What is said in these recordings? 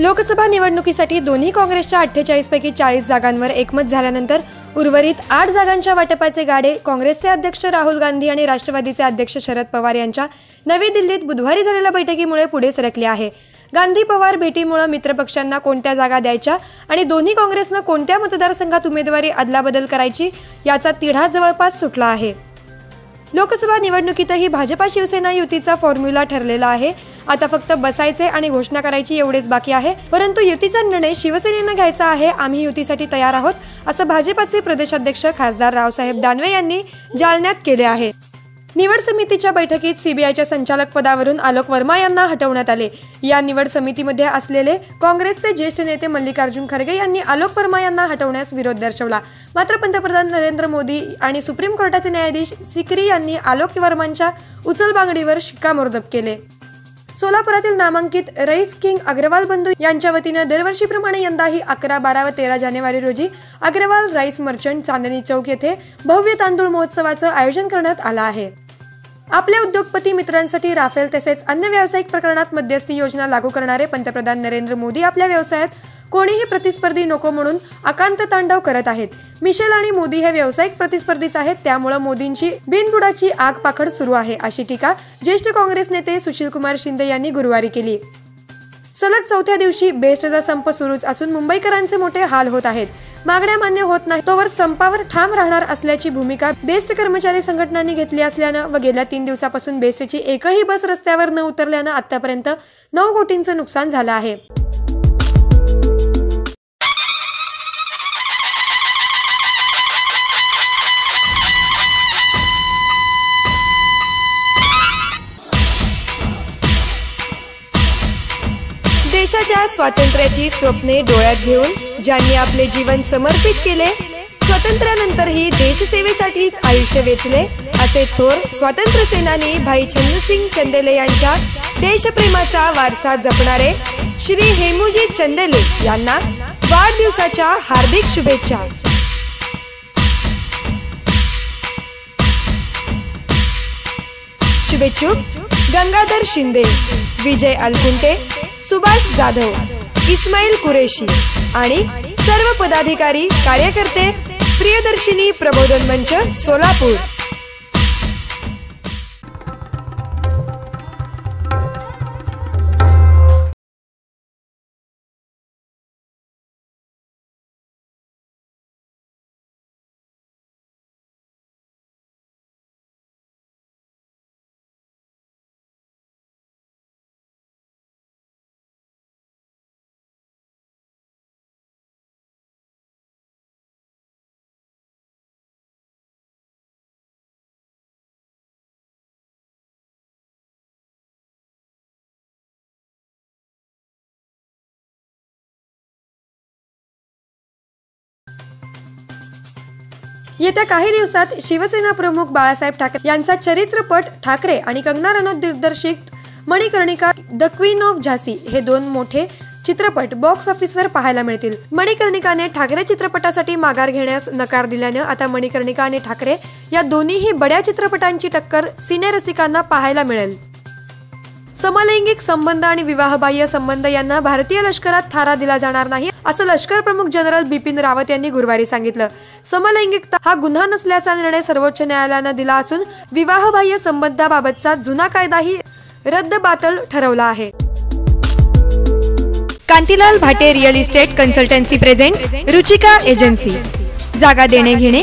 लोकसभा निवडणुकीसाठी दोन्ही काँग्रेसच्या अठ्ठेचाळीसपैकी चाळीस जागांवर एकमत झाल्यानंतर उर्वरित आठ जागांच्या वाटपाचे गाडे काँग्रेसचे अध्यक्ष राहुल गांधी आणि राष्ट्रवादीचे अध्यक्ष शरद पवार यांच्या नवी दिल्लीत बुधवारी झालेल्या बैठकीमुळे पुढे सरकले आहे. गांधी पवार भेटीमुळे मित्रपक्षांना कोणत्या जागा द्यायच्या आणि दोन्ही काँग्रेसनं कोणत्या मतदारसंघात उमेदवारी अदलाबदल करायची याचा तिढा जवळपास सुटला आहे. लोकसभा निवडणुकीतही भाजपा शिवसेना युतीचा फॉर्म्युला ठरलेला आहे. आता फक्त बसायचे आणि घोषणा करायची एवढेच बाकी आहे. परंतु युतीचा निर्णय शिवसेनेनं घ्यायचा आहे. आम्ही युतीसाठी तयार आहोत असं भाजपाचे प्रदेशाध्यक्ष खासदार रावसाहेब दानवे यांनी जालन्यात केले आहे. निवड समितीच्या बैठकीत सीबीआयच्या संचालक पदावरून आलोक वर्मा यांना हटवण्यात आले. या निवड समितीमध्ये असलेले काँग्रेसचे ज्येष्ठ नेते मल्लिकार्जुन खरगे यांनी आलोक वर्मा यांना हटवण्यास विरोध दर्शवला. मात्र पंतप्रधान नरेंद्र मोदी आणि सुप्रीम कोर्टाचे न्यायाधीश सिकरी यांनी आलोक वर्मांच्या उचलबांगडीवर शिक्कामोर्तब केले. सोलापुरातील नामांकित रईस किंग अग्रवाल बंधू यांच्या वतीनं दरवर्षीप्रमाणे यंदाही अकरा बारा व तेरा जानेवारी रोजी अग्रवाल राईस मर्चंट चांदणी चौक येथे भव्य तांदूळ महोत्सवाचं आयोजन करण्यात आलं आहे. आपल्या उद्योगपती मित्रांसाठी राफेल तसेच अन्य व्यावसायिक प्रकरणात मध्यस्थी योजना लागू करणारे पंतप्रधान नरेंद्र मोदी आपल्या व्यवसायात कोणीही प्रतिस्पर्धी नको म्हणून अकांत तांडव करत आहेत. मिशेल आणि मोदी हे व्यावसायिक प्रतिस्पर्धीच आहेत त्यामुळे मोदींची बिनबुडाची आग पाखड सुरू आहे अशी टीका ज्येष्ठ काँग्रेस नेते सुशीलकुमार शिंदे यांनी गुरुवारी केली. सलग चौथ्या दिवशी बेस्टचा संप सुरूच असून मुंबईकरांचे मोठे हाल होत आहेत. मागण्या मान्य होत नाही तोवर संपावर ठाम राहणार असल्याची भूमिका बेस्ट कर्मचारी संघटनांनी घेतली असल्यानं व गेल्या तीन दिवसापासून बेस्टची एकही बस रस्त्यावर न उतरल्यानं आतापर्यंत नऊ कोटींचं नुकसान झालं आहे. देशाच्या स्वातंत्र्याची स्वप्ने डोळ्यात घेऊन ज्यांनी आपले जीवन समर्पित केले स्वातंत्र्यानंतरही देशसेवेसाठीच आयुष्य वेचले असे थोर स्वातंत्र्य सेनानी भाई छन्नसिंग चंदेले यांच्या देशप्रेमाचा वारसा जपणारे श्री हेमूजी चंदेले यांना वाढदिवसाच्या हार्दिक शुभेच्छा. शुभेच्छुक गंगाधर शिंदे विजय अलकुंटे सुभाष जाधव इस्माईल कुरेशी आणि सर्व पदाधिकारी कार्यकर्ते प्रियदर्शिनी प्रबोधन मंच सोलापूर. येत्या काही दिवसात शिवसेना प्रमुख बाळासाहेब ठाकरे यांचा चरित्रपट ठाकरे आणि कंगना रनौत दिग्दर्शित मणिकर्णिका द क्वीन ऑफ झासी हे दोन मोठे चित्रपट बॉक्स ऑफिसवर पाहायला मिळतील. मणिकर्णिकाने ठाकरे चित्रपटासाठी माघार घेण्यास नकार दिल्यानं आता मणिकर्णिका आणि ठाकरे या दोन्हीही बड्या चित्रपटांची टक्कर सिनेरसिकांना पाहायला मिळेल. समलैंगिक संबंध आणि विवाहबाह्य संबंध यांना भारतीय लष्करात थारा दिला जाणार नाही असं लष्कर प्रमुख जनरल बिपिन रावत यांनी गुरुवारी सांगितलं. समलैंगिकता हा गुन्हा नसल्याचा निर्णय सर्वोच्च न्यायालयानं दिला असून विवाहबाह्य संबंधाबाबतचा जुना कायदाही रद्दबातल ठरवला आहे. Kantilal Bhate real estate consultancy presents Ruchika agency. जागा देणे घेणे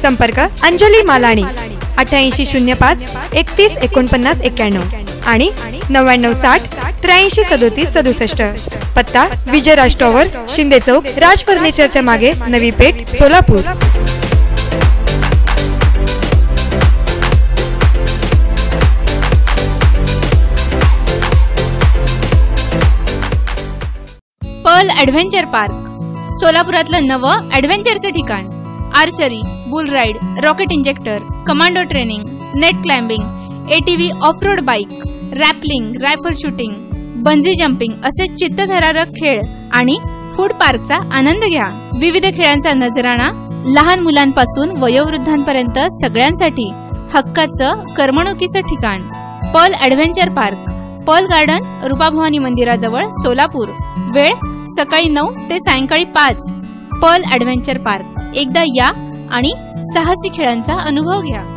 संपर्क अंजली मालाणी अठ्याऐंशी शून्य पाच एकतीस एकोणपन्नास एक्क्याण्णव आणि नव्याण्णव साठ त्र्याऐंशी सदोतीस सदुसष्ट. पत्ता विजय राज टॉवर शिंदे चौक राज फर्निचरच्या मागे Navi Peth Solapur. Pearl Adventure Park सोलापुरातलं नवं ॲडव्हेंचरचं ठिकाण. Archery bull ride rocket injector commando training net climbing ATV off road bike rappelling rifle shooting bungee jumping असे चित्तथरारक खेळ आणि फूड पार्कचा आनंद घ्या. विविध खेळांचा नजराणा लहान मुलांपासून वयोवृद्धांपर्यंत सगळ्यांसाठी हक्काचं करमणुकीचं ठिकाण. Pearl Adventure Park Pearl Garden Rupabhavani मंदिराजवळ सोलापूर. वेळ सकाळी नऊ ते सायंकाळी पाच. Pearl Adventure Park. एकदा या आणि साहसी खेळांचा अनुभव घ्या.